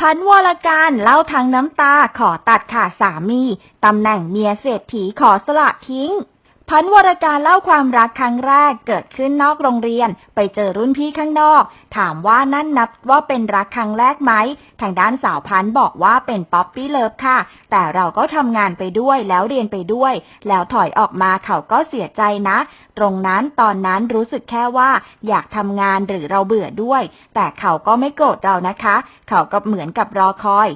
พันวรการเล่าทางน้ำตาขอตัดขาดสามี ตำแหน่งเมียเศรษฐีขอสละทิ้ง พันวรการเล่าความรักครั้งแรกเกิดขึ้นนอกโรงเรียน ไปเจอรุ่นพี่ข้างนอก ถามว่านั่นนับว่าเป็นรักครั้งแรกไหม ทางด้านสาวพันบอกว่าเป็นป๊อปปี้เลิฟค่ะ แต่เราก็ทำงานไปด้วยแล้วเรียนไปด้วย แล้วถอยออกมาเขาก็เสียใจนะ ตรงนั้นตอนนั้นรู้สึกแค่ว่า อยากทำงานหรือเราเบื่อด้วย แต่เขาก็ไม่โกรธเรานะคะ เขาก็เหมือนกับรอคอย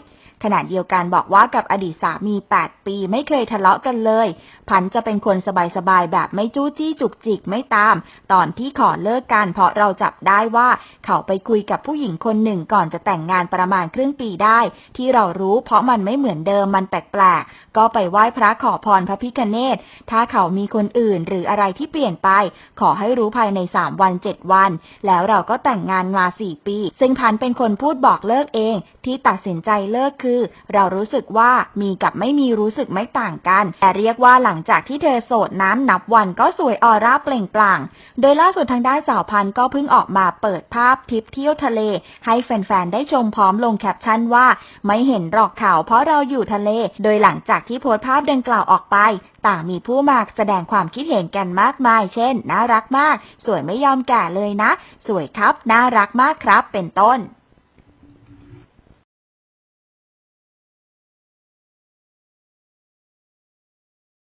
ขณะเดียวกันบอกว่ากับอดีตสามี 8 ปีไม่เคยทะเลาะกันเลย พันจะเป็นคนสบายๆแบบไม่จู้จี้จุกจิกไม่ตาม ตอนที่ขอเลิกกันเพราะเราจับได้ว่า เขาไปคุยกับผู้หญิงคนหนึ่งก่อนจะแต่งงานประมาณครึ่งปีได้ ที่เรารู้เพราะมันไม่เหมือนเดิมมันแปลกๆก็ไปไหว้พระขอพรพระพิคเนตถ้าเขามีคนอื่นหรืออะไรที่เปลี่ยนไป ขอให้รู้ภายใน 3 วัน 7 วัน แล้วเราก็แต่งงานมา 4 ปี ซึ่งพันเป็นคนพูดบอกเลิกเอง ที่ตัดสินใจเลิกคือเรารู้สึกว่ามีกับไม่มีรู้สึกไม่ต่างกัน แต่เรียกว่าหลังจากที่เธอโสดน้ำนับวันก็สวยออร่าเปล่งปลั่ง โดยล่าสุดทางด้านสาวพันก็เพิ่งออกมาเปิดภาพทริปเที่ยวทะเล ให้แฟนๆ ได้ชมพร้อมลงแคปชั่นว่า ไม่เห็นหรอกข่าวเพราะเราอยู่ทะเล โดยหลังจากที่โพสต์ภาพดังกล่าวออกไปต่างมีผู้มากแสดงความคิดเห็นกันมากมาย เช่น น่ารักมาก สวยไม่ยอมแก่เลยนะ สวยครับ น่ารักมากครับ เป็นต้น